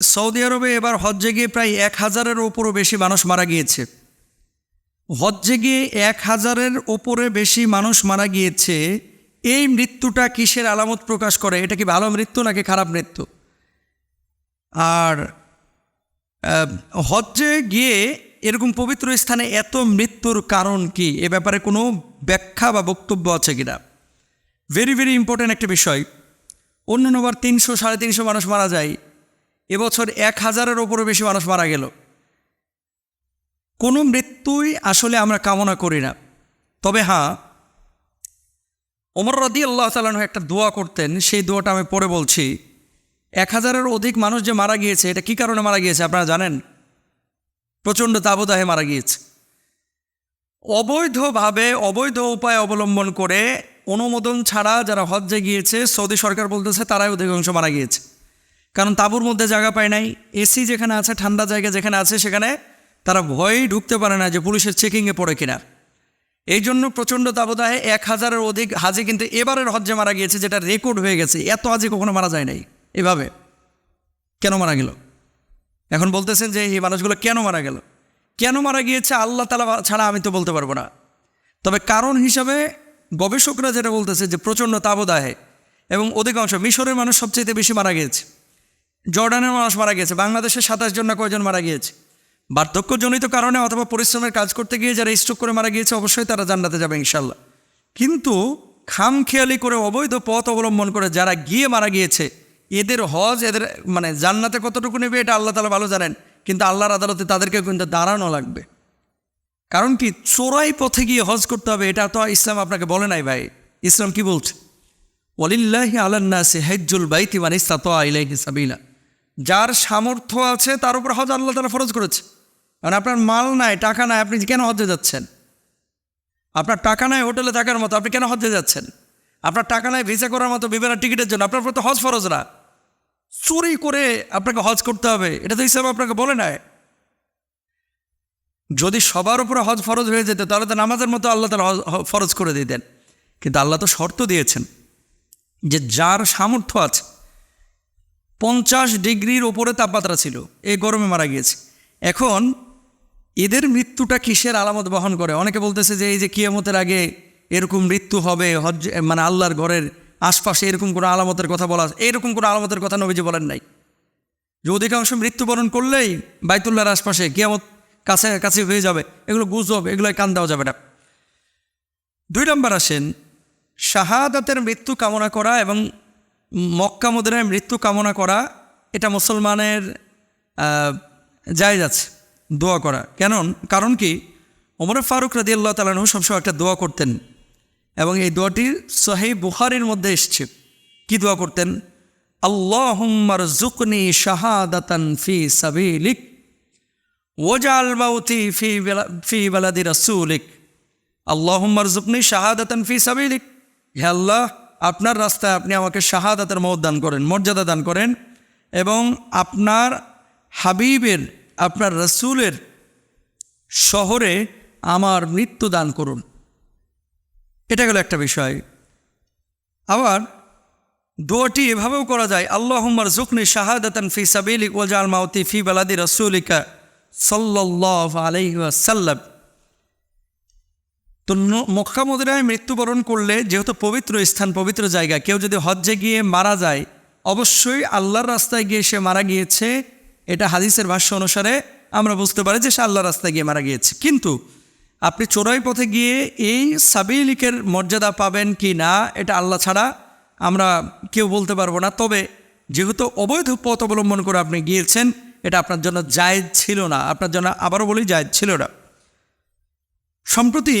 Saudi আরবে এবার হজ্জে গিয়ে প্রায় এক হাজারের ওপরও বেশি মানুষ মারা গিয়েছে। হজ্জে গিয়ে এক হাজারের ওপরে বেশি মানুষ মারা গিয়েছে, এই মৃত্যুটা কিসের আলামত প্রকাশ করে? এটা কি ভালো মৃত্যু নাকি খারাপ মৃত্যু? আর হজ্জে গিয়ে এরকম পবিত্র স্থানে এত মৃত্যুর কারণ কি? এ ব্যাপারে কোনো ব্যাখ্যা বা বক্তব্য আছে কিনা? ভেরি ভেরি ইম্পর্ট্যান্ট একটা বিষয়। অন্যান্যবার তিনশো, সাড়ে তিনশো মানুষ মারা যায়। এবছর এক হাজারের ওপরও বেশি মানুষ মারা গেল। কোনো মৃত্যুই আসলে আমরা কামনা করি না। তবে হ্যাঁ ওমর রদি আল্লাহ তালন একটা দোয়া করতেন, সেই দোয়াটা আমি পরে বলছি। এক হাজারের অধিক মানুষ যে মারা গিয়েছে, এটা কী কারণে মারা গিয়েছে আপনারা জানেন? প্রচণ্ড তাবদাহে মারা গিয়েছে। অবৈধভাবে, অবৈধ উপায় অবলম্বন করে অনুমোদন ছাড়া যারা হজ্জে গিয়েছে, সৌদি সরকার বলতেছে তারাই অধিকাংশ মারা গিয়েছে। কারণ তাঁবুর মধ্যে জায়গা পায় নাই, এসি যেখানে আছে, ঠান্ডা জায়গা যেখানে আছে, সেখানে তারা ভয়েই ঢুকতে পারে না যে পুলিশের চেকিংয়ে পড়ে কিনা। এই জন্য প্রচণ্ড তাবদাহে এক হাজারের অধিক হাজে কিন্তু এবারের হজ্জে মারা গিয়েছে, যেটা রেকর্ড হয়ে গেছে। এত হাজে কখনো মারা যায় নাই। এভাবে। কেন মারা গেল? এখন বলতেছেন যে এই মানুষগুলো কেন মারা গেল? কেন মারা গিয়েছে? আল্লাহ তালা ছাড়া আমি তো বলতে পারব না। তবে কারণ হিসাবে গবেষকরা যেটা বলতেছে যে প্রচণ্ড তাবদাহে এবং অধিকাংশ মিশরের মানুষ সবচেয়ে বেশি মারা গিয়েছে। জর্ডানের মানুষ মারা গিয়েছে বাংলাদেশে সাতাশ জন না কয়জন মারা গিয়েছে? বার্ধক্যজনিত কারণে অথবা পরিশ্রমের কাজ করতে গিয়ে যারা স্ট্রোক করে মারা গিয়েছে, অবশ্যই তারা জান্নাতে যাবে ইনশাল্লাহ কিন্তু খামখেয়ালি করে অবৈধ পথ অবলম্বন করে যারা গিয়ে মারা গিয়েছে, এদের হজ, এদের মানে জান্নাতে কতটুকু নেবে এটা আল্লাহ তালা ভালো জানেন, কিন্তু আল্লাহর আদালতে তাদেরকে কিন্তু দাঁড়ানো লাগবে। কারণ কি, চোরাই পথে গিয়ে হজ করতে হবে, এটা তো ইসলাম আপনাকে বলে নাই ভাই। ইসলাম কি বলছে? ওলিল্লাহি আলান্নাসে হেজ্জুল বাইতি মানে ইস্তাতোয়া ইলাইহি সাবিলা। যার সামর্থ্য আছে, তার উপর হজ আল্লাহ তালা ফরজ করেছে। কারণ আপনার মাল নাই, টাকা নাই, আপনি কেন হজে যাচ্ছেন? আপনার টাকা নাই হোটেলে থাকার মতো, আপনি কেন হজে যাচ্ছেন? আপনার টাকা নাই ভিসা করার মতো বিবেনা টিকিটের জন্য, আপনার তো হজ ফরজ না। চুরি করে আপনাকে হজ করতে হবে, এটা তো ইসলাম আপনাকে বলে নাই। যদি সবার উপরে হজ ফরজ হয়ে যেত, তাহলে তো নামাজের মতো আল্লাহ তালা ফরজ করে দিতেন। কিন্তু আল্লাহ তো শর্ত দিয়েছেন যে যার সামর্থ্য আছে পঞ্চাশ ডিগ্রির ওপরে তাপমাত্রা ছিল। এই গরমে মারা গিয়েছে। এখন এদের মৃত্যুটা কিসের আলামত বহন করে? অনেকে বলতেছে যে এই যে কিয়ামতের আগে এরকম মৃত্যু হবে হজ মানে আল্লাহর ঘরের আশপাশে এরকম কোনো আলামতের কথা বলা এরকম কোনো আলামতের কথা নবীজি বলেন নাই। যে অধিকাংশ মৃত্যুবরণ করলেই বাইতুল্লাহর আশপাশে কিয়ামত কাছে কাছে হয়ে যাবে। এগুলো গুজব এগুলো কান দেওয়া যাবে না। দুই নম্বর আসেন, শাহাদাতের মৃত্যু কামনা করা এবং মক্কা মদিনায় মৃত্যু কামনা করা, এটা মুসলমানের জায়েজ আছে, দোয়া করা। কেন কারণ কি? ওমর ফারুক রাদি আল্লাহ তালানহু সবসময় একটা দোয়া করতেন এবং এই দোয়াটি সহি বুখারির মধ্যে এসছে। কি দোয়া করতেন? আল্লাহুম্মার জুকনি শাহাদাতান ফি সাবিলিক ওজাল বাউতি ফি ফি বেলাদি রাসুলিক। আল্লাহুম্মার জুকনি শাহাদাতান ফি সাবিলিক। হে আল্লাহ আপনার রাস্তায় আপনি আমাকে শাহাদাতের মহৎ দান করেন, মর্যাদা দান করেন এবং আপনার হাবিবের, আপনার রসুলের শহরে আমার মৃত্যু দান করুন। এটা গেল একটা বিষয়। আবার দোয়াটি এভাবেও করা যায় আল্লাহ হুম্মার জুকনি শাহাদাতান ফি সাবিলিক ওজাল মাউতি ফি বালাদি রসুলিকা সাল্লাহ আলাইসাল্লাম তো মক্কা মদিনায় মৃত্যুবরণ করলে যেহেতু পবিত্র স্থান, পবিত্র জায়গা, কেউ যদি হজ্জে গিয়ে মারা যায়, অবশ্যই আল্লাহর রাস্তায় গিয়ে সে মারা গিয়েছে। এটা হাদিসের ভাষ্য অনুসারে আমরা বুঝতে পারি যে সে আল্লাহর রাস্তায় গিয়ে মারা গিয়েছে। কিন্তু আপনি চোরাই পথে গিয়ে এই সাবিলিকের মর্যাদা পাবেন কি না, এটা আল্লাহ ছাড়া আমরা কেউ বলতে পারব না। তবে যেহেতু অবৈধ পথ অবলম্বন করে আপনি গিয়েছেন, এটা আপনার জন্য জায়েজ ছিল না। আপনার জন্য আবারও বলি, জায়েজ ছিল না। সম্প্রতি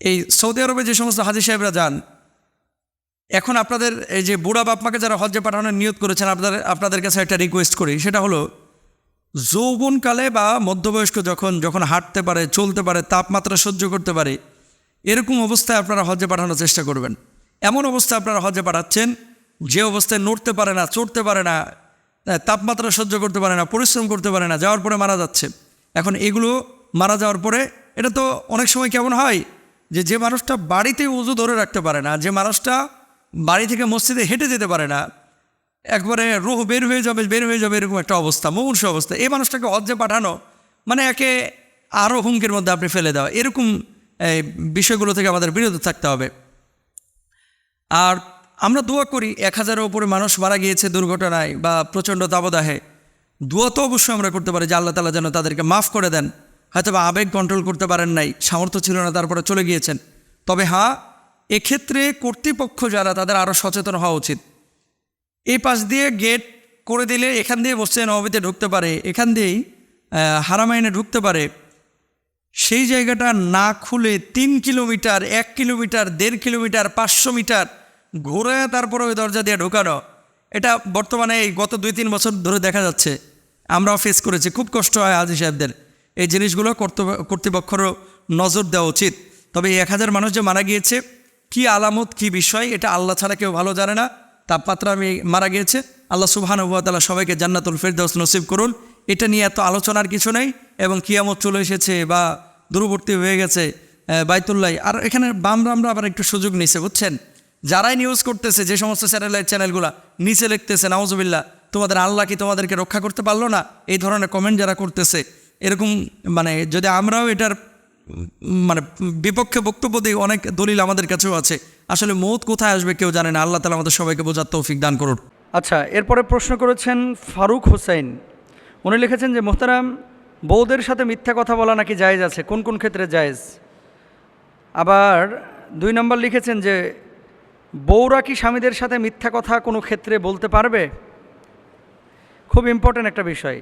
এই সৌদি আরবে যে সমস্ত হাজি সাহেবরা যান, এখন আপনাদের এই যে বুড়া বাপমাকে যারা হজ্জে পাঠানোর নিয়োগ করেছেন, আপনাদের আপনাদের কাছে একটা রিকোয়েস্ট করি। সেটা হলো, যৌবনকালে বা মধ্যবয়স্ক যখন যখন হাঁটতে পারে, চলতে পারে, তাপমাত্রা সহ্য করতে পারে, এরকম অবস্থায় আপনারা হজ্জে পাঠানোর চেষ্টা করবেন। এমন অবস্থায় আপনারা হজ্জে পাঠাচ্ছেন, যে অবস্থায় নড়তে পারে না, চড়তে পারে না তাপমাত্রা সহ্য করতে পারে না, পরিশ্রম করতে পারে না, যাওয়ার পরে মারা যাচ্ছে। এখন এগুলো মারা যাওয়ার পরে, এটা তো অনেক সময় কেমন হয় যে যে মানুষটা বাড়িতে উজু ধরে রাখতে পারে না, যে মানুষটা বাড়ি থেকে মসজিদে হেঁটে যেতে পারে না, একবারে রুহ বের হয়ে যাবে, বের হয়ে যাবে এরকম একটা অবস্থা, মুমূর্ষ অবস্থা। এই মানুষটাকে হজ্জে পাঠানো মানে একে আরও হুমকির মধ্যে আপনি ফেলে দেওয়া। এরকম বিষয়গুলো থেকে আমাদের বিরত থাকতে হবে। আর আমরা দোয়া করি, এক হাজারের ওপরে মানুষ মারা গিয়েছে দুর্ঘটনায় বা প্রচণ্ড দাবদাহে, দোয়া তো অবশ্যই আমরা করতে পারি যে আল্লাহ তালা যেন তাদেরকে মাফ করে দেন। হয়তো বা আবেগ কন্ট্রোল করতে পারেন নাই, সামর্থ্য ছিল না, তারপরে চলে গিয়েছেন। তবে হ্যাঁ এক্ষেত্রে কর্তৃপক্ষ যারা, তাদের আরও সচেতন হওয়া উচিত। এই পাশ দিয়ে গেট করে দিলে এখান দিয়ে বসছে নবীতে ঢুকতে পারে, এখান দিয়েই হারামাইনে ঢুকতে পারে। সেই জায়গাটা না খুলে তিন কিলোমিটার, এক কিলোমিটার, দেড় কিলোমিটার, পাঁচশো মিটার ঘুরে তারপরে ওই দরজা দিয়ে ঢোকানো। এটা বর্তমানে এই গত দুই তিন বছর ধরে দেখা যাচ্ছে। আমরাও ফেস করেছি, খুব কষ্ট হয় আজি সাহেবদের। এই জিনিসগুলো কর্তৃপ- কর্তৃপক্ষেরও নজর দেওয়া উচিত। তবে এক হাজার মানুষ যে মারা গিয়েছে কি আলামত কি বিষয় এটা আল্লাহ ছাড়া কেউ ভালো জানে না। তাপমাত্রা আমি মারা গিয়েছে আল্লাহ সুবহান তালা সবাইকে জান্নাতুল ফেরদৌস নসিব করুন। এটা নিয়ে এত আলোচনার কিছু নেই এবং কিয়ামত চলে এসেছে বা দূরবর্তী হয়ে গেছে আহ, বাইতুল্লাহ। আর এখানে বাম রামরা আবার একটু সুযোগ নিছে বুঝছেন? যারাই নিউজ করতেছে যে সমস্ত স্যাটেলাইট চ্যানেলগুলো নিচে লিখতেছে নাওজবিল্লা তোমাদের আল্লাহ কি তোমাদেরকে রক্ষা করতে পারল না? এই ধরনের কমেন্ট যারা করতেছে এরকম মানে যদি আমরাও এটার মানে বিপক্ষে বক্তব্য দিই, অনেক দলিল আমাদের কাছেও আছে। আসলে মৌত কোথায় আসবে কেউ জানে না। আল্লাহ তালা আমাদের সবাইকে বোঝার তৌফিক দান করুন। আচ্ছা এরপরে প্রশ্ন করেছেন ফারুক হোসেন উনি লিখেছেন যে, মোহতারাম বৌদের সাথে মিথ্যা কথা বলা নাকি জায়েজ আছে? কোন কোন ক্ষেত্রে জায়েজ? আবার দুই নম্বর লিখেছেন যে, বউরা কি স্বামীদের সাথে মিথ্যা কথা কোনো ক্ষেত্রে বলতে পারবে? খুব ইম্পর্ট্যান্ট একটা বিষয়।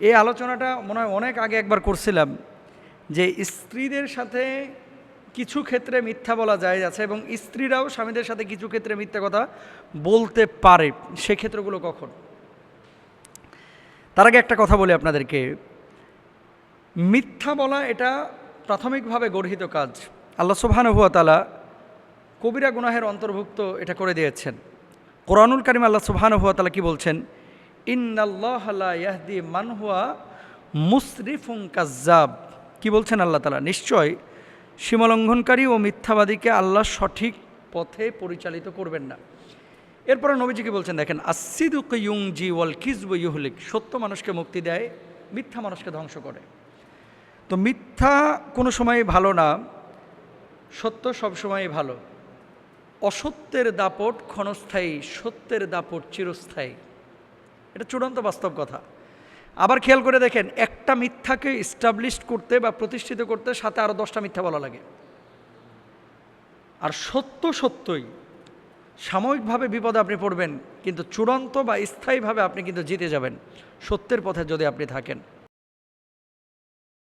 এই আলোচনাটা মনে হয় অনেক আগে একবার করছিলাম যে স্ত্রীদের সাথে কিছু ক্ষেত্রে মিথ্যা বলা যায় আছে এবং স্ত্রীরাও স্বামীদের সাথে কিছু ক্ষেত্রে মিথ্যা কথা বলতে পারে। সে ক্ষেত্রগুলো কখন? তার আগে একটা কথা বলি আপনাদেরকে। মিথ্যা বলা এটা প্রাথমিকভাবে গর্হিত কাজ। আল্লাহ সুবহানুভতালা কবিরা গুনাহের অন্তর্ভুক্ত এটা করে দিয়েছেন। কোরআনুল কারিম আল্লাহ সুবহানুভতালা কি বলছেন? ইন্নাল্লাহ লা ইয়াহদি মান হুয়া মুসরিফুং কাজ্জাব। কি বলছেন আল্লাহ তালা নিশ্চয় সীমালঙ্ঘনকারী ও মিথ্যাবাদীকে আল্লাহ সঠিক পথে পরিচালিত করবেন না। এরপরে নবীজি কি বলছেন, দেখেন আসিদুক ইউং জি ওয়াল কিজব ইউহলিক। সত্য মানুষকে মুক্তি দেয়, মিথ্যা মানুষকে ধ্বংস করে। তো মিথ্যা কোনো সময় ভালো না, সত্য সবসময় ভালো। অসত্যের দাপট ক্ষণস্থায়ী, সত্যের দাপট চিরস্থায়ী। এটা চূড়ান্ত বাস্তব কথা। আবার খেয়াল করে দেখেন, একটা মিথ্যাকে ইস্টাবলিশ করতে বা প্রতিষ্ঠিত করতে সাথে আরও দশটা মিথ্যা বলা লাগে। আর সত্য সত্যই, সাময়িকভাবে বিপদে আপনি পড়বেন, কিন্তু চূড়ান্ত বা স্থায়ীভাবে আপনি কিন্তু জিতে যাবেন, সত্যের পথে যদি আপনি থাকেন।